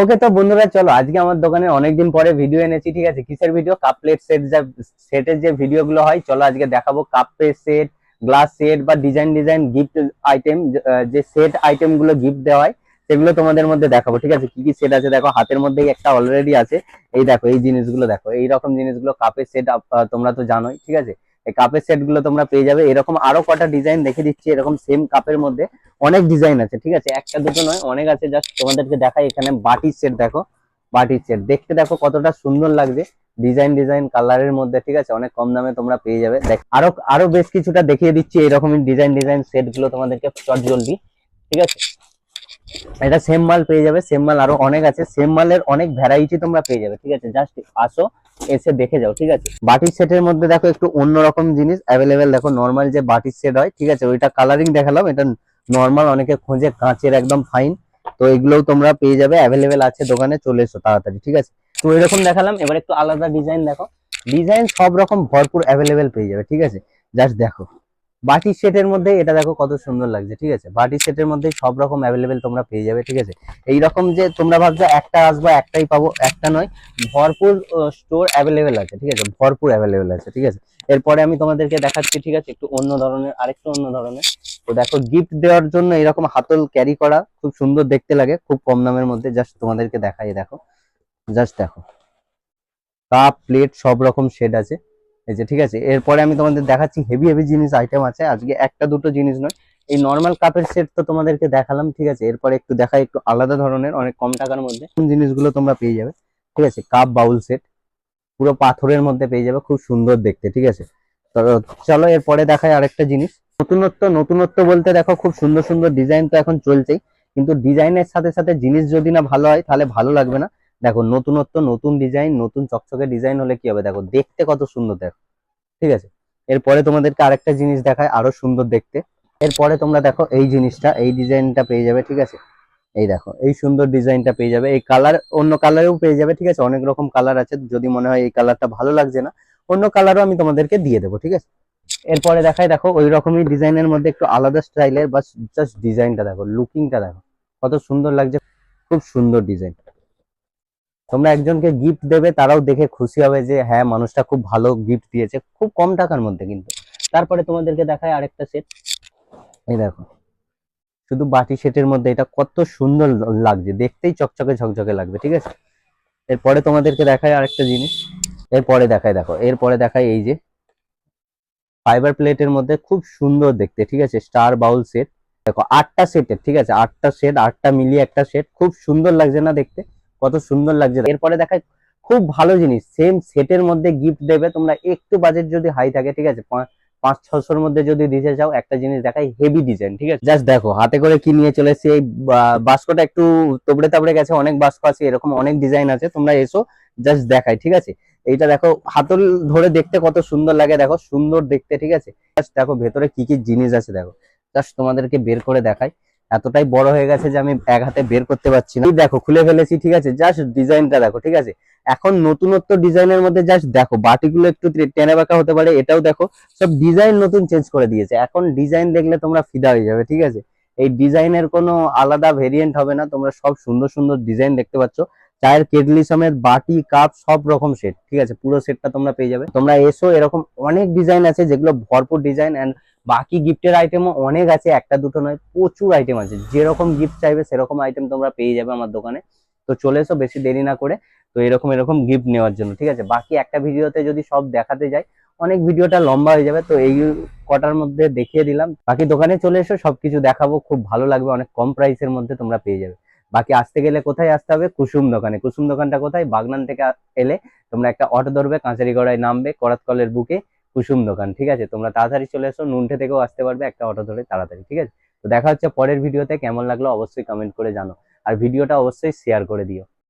ওকে তো বন্ধুরা, চলো আজকে আমার দোকানে অনেকদিন পরে ভিডিও এনেছি, ঠিক আছে? কিসের ভিডিও কাপ প্লেট সেট যা সেটের যে ভিডিও গুলো হয়, চলো আজকে দেখাবো cup plate set glass set বা ডিজাইন ডিজাইন গিফট আইটেম যে সেট আইটেমগুলো গিফট দেওয়া হয়, সেগুলো তোমাদের মধ্যে দেখাবো, ঠিক আছে? কি কি সেট আছে দেখো, হাতের মধ্যেই একটা অলরেডি আছে। এই দেখো, এই জিনিসগুলো দেখো এই রকম জিনিসগুলো কাপের সেট তোমরা তো জানোই, ঠিক আছে? এই কাপের সেটগুলো তোমরা পেয়ে যাবে। এরকম আরও কটা ডিজাইন দেখে দিচ্ছি, এরকম সেম কাপের মধ্যে অনেক ডিজাইন আছে, ঠিক আছে? একটা দুটো নয়, অনেক আছে জাস্ট তোমাদেরকে দেখাই এখানে বাটির সেট দেখো। বাটির সেট দেখতে দেখো কতটা সুন্দর লাগছে ডিজাইন ডিজাইন কালারের মধ্যে, ঠিক আছে? অনেক কম দামে তোমরা পেয়ে যাবে। দেখ, আরও আরও বেশ কিছুটা দেখিয়ে দিচ্ছি এরকমই ডিজাইন ডিজাইন সেটগুলো তোমাদেরকে চট জলদি ঠিক আছে? এটা সেম মাল পেয়ে যাবে সেম মাল আরও অনেক আছে। সেম মালের অনেক ভ্যারাইটি তোমরা পেয়ে যাবে, ঠিক আছে? জাস্ট আসো এসে দেখে যাও, ঠিক আছে? বাটির সেটের মধ্যে দেখো একটু অন্যরকম জিনিস অ্যাভেলেবেল দেখো নর্মাল যে বাটির সেট হয়, ঠিক আছে? ওইটা কালারিং দেখালাম, এটা নর্মাল অনেকে খোঁজে, কাঁচের একদম ফাইন তো এগুলোও তোমরা পেয়ে যাবে অ্যাভেলেবেল আছে দোকানে, চলে এসো তাড়াতাড়ি, ঠিক আছে? তো এরকম দেখালাম, এবার একটু আলাদা ডিজাইন দেখো। ডিজাইন সব রকম ভরপুর অ্যাভেলেবেল পেয়ে যাবে, ঠিক আছে? জাস্ট দেখো। বাটির সেটের মধ্যে এটা দেখো কত সুন্দর লাগছে, ঠিক আছে? বাটির সেটের মধ্যে সব রকম অ্যাভেলেবেল তোমরা পেয়ে যাবে, ঠিক আছে? এইরকম যে তোমরা ভাবছ একটা আসব, একটাই পাবো, একটা নয়, ভরপুর স্টোর অ্যাভেলেবেল আছে, ঠিক আছে? ভরপুর অ্যাভেলেবেল আছে, ঠিক আছে? এরপরে আমি তোমাদেরকে দেখাচ্ছি, ঠিক আছে? একটু অন্য ধরনের, আরেকটু অন্য ধরনের। তো দেখো গিফট দেওয়ার জন্য এরকম হাতল ক্যারি করা খুব সুন্দর দেখতে লাগে, খুব কম দামের মধ্যে জাস্ট তোমাদেরকে দেখাই, দেখো। জাস্ট দেখো। কাপ প্লেট সব রকম শেড আছে। এই যে, ঠিক আছে? এরপরে আমি তোমাদের দেখাচ্ছি হেভি হেভি জিনিস আইটেম আছে। আজকে একটা, দুটো জিনিস নয়। এই নর্মাল কাপের সেট তো তোমাদেরকে দেখালাম, ঠিক আছে? এরপরে একটু দেখাই, একটু আলাদা ধরনের, অনেক কম টাকার মধ্যে। কোন জিনিসগুলো তোমরা পেয়ে যাবে, ঠিক আছে? কাপ বাউল সেট পুরো পাথরের মধ্যে পেয়ে যাবে, খুব সুন্দর দেখতে, ঠিক আছে? তো চলো, এরপরে দেখাই আরেকটা জিনিস। নতুনত্ব নতুনত্ব বলতে দেখো, খুব সুন্দর সুন্দর ডিজাইন তো এখন চলছেই। কিন্তু ডিজাইনের সাথে সাথে জিনিস যদি না ভালো হয়, তাহলে ভালো লাগবে না। দেখো, নতুনত্ব, নতুন ডিজাইন নতুন চকচকে ডিজাইন হলে কি হবে? দেখো, দেখতে কত সুন্দর, দেখো। ঠিক আছে? এরপরে তোমাদেরকে আরেকটা জিনিস দেখায়, আরও সুন্দর দেখতে। এরপরে তোমরা দেখো, এই জিনিসটা, এই ডিজাইনটা পেয়ে যাবে, ঠিক আছে? এই দেখো, এই সুন্দর ডিজাইনটা পেয়ে যাবে। এই কালার অন্য কালারেও পেয়ে যাবে, ঠিক আছে? অনেক রকম কালার আছে, যদি মনে হয় এই কালারটা ভালো লাগছে না, অন্য কালারও আমি তোমাদেরকে দিয়ে দেবো, ঠিক আছে? এরপরে দেখাই দেখো, ওই রকমই ডিজাইনের মধ্যে একটু আলাদা স্টাইলের বা জাস্ট ডিজাইনটা দেখো লুকিংটা দেখো। কত সুন্দর লাগছে, খুব সুন্দর ডিজাইন তোমরা একজনকে গিফট দেবে, তারাও দেখে খুশি হবে যে হ্যাঁ মানুষটা খুব ভালো গিফট দিয়েছে। খুব কম টাকার মধ্যে কিন্তু। তারপরে তোমাদেরকে দেখায় আরেকটা সেট এই দেখো। শুধু বাটি সেটের মধ্যে এটা কত সুন্দর লাগছে। দেখতেই চকচকে ঝকঝকে লাগবে, ঠিক আছে? এরপরে তোমাদেরকে দেখায় আরেকটা জিনিস। এরপরে দেখায়, দেখো, এরপরে দেখায় এই যে ফাইবার প্লেটের মধ্যে খুব সুন্দর দেখতে, ঠিক আছে? স্টার বাউল সেট দেখো, আটটা সেটের ঠিক আছে? আটটা সেট আটটা মিলিয়ে একটা সেট খুব সুন্দর লাগছে না দেখতে? কত সুন্দর লাগছে। এরপরে দেখায় খুব ভালো জিনিস সেম সেটের মধ্যে গিফট দেবে, তোমরা একটু বাজেট যদি হাই থাকে, ঠিক আছে? পাঁচ, ছশোর মধ্যে যদি দিতে চাও, একটা জিনিস দেখাই হেভি ডিজাইন ঠিক আছে? জাস্ট দেখো, হাতে করে কি নিয়ে চলে এসেছি, এই বাস্কটা একটু তোবড়ে তাবড়ে গেছে, অনেক বাস্ক আছে, এরকম অনেক ডিজাইন আছে, তোমরা এসো জাস্ট দেখাই ঠিক আছে? এইটা দেখো, হাতল ধরে দেখতে কত সুন্দর লাগে, দেখো, সুন্দর দেখতে, ঠিক আছে? জাস্ট দেখো, ভেতরে কি কি জিনিস আছে, দেখো। জাস্ট তোমাদেরকে বের করে দেখাই এতটাই বড় হয়ে গেছে যে আমি এক হাতে বের করতে পারছি না। দেখো, খুলে ফেলেছি, ঠিক আছে? জাস্ট ডিজাইনটা দেখো, ঠিক আছে? এখন নতুনত্ব ডিজাইনের মধ্যে জাস্ট দেখো, বাটিগুলো একটু টেনে বাঁকা হতে পারে, এটাও দেখো, সব ডিজাইন নতুন চেঞ্জ করে দিয়েছে। এখন ডিজাইন দেখলে তোমরা ফিদা হয়ে যাবে, ঠিক আছে? এই ডিজাইনের কোনো আলাদা ভেরিয়েন্ট হবে না, তোমরা সব সুন্দর সুন্দর ডিজাইন দেখতে পাচ্ছ। চায়ের কেটলি সমেত বাটি, কাপ, সব রকম সেট ঠিক আছে? পুরো সেটটা তোমরা পেয়ে যাবে। তোমরা এসো, এরকম অনেক ডিজাইন আছে যেগুলো ভরপুর ডিজাইন এন্ড বাকি গিফটের আইটেমও অনেক আছে, একটা দুটো নয়, প্রচুর আইটেম আছে। যেরকম গিফট চাইবে, সেরকম আইটেম তোমরা পেয়ে যাবে আমার দোকানে। তো চলে এসো, বেশি দেরি না করে। তো এরকম এরকম গিফট নেওয়ার জন্য, ঠিক আছে? বাকি একটা ভিডিওতে যদি সব দেখাতে যাই, অনেক ভিডিওটা লম্বা হয়ে যাবে, তো এই কটার মধ্যে দেখিয়ে দিলাম। বাকি দোকানে চলে এসো, সবকিছু দেখাবো, খুব ভালো লাগবে, অনেক কম প্রাইসের মধ্যে তোমরা পেয়ে যাবে। বাকি আসতে গেলে কোথায় আসতে হবে? কুসুম দোকানে। কুসুম দোকানটা কোথায়? বাগনান থেকে এলে তোমরা একটা অটো ধরবে, কাঁচারি গড়ায় নামবে করাতকলের বুকে কুসুম দোকান, ঠিক আছে? তোমরা তাড়াতাড়ি চলে এসো, নুনঠে থেকেও আসতে পারবে, একটা অটো ধরে তাড়াতাড়ি, ঠিক আছে? তো দেখা হচ্ছে পরের ভিডিওতে, কেমন লাগল অবশ্যই কমেন্ট করে জানো। আর ভিডিওটা অবশ্যই শেয়ার করে দিও।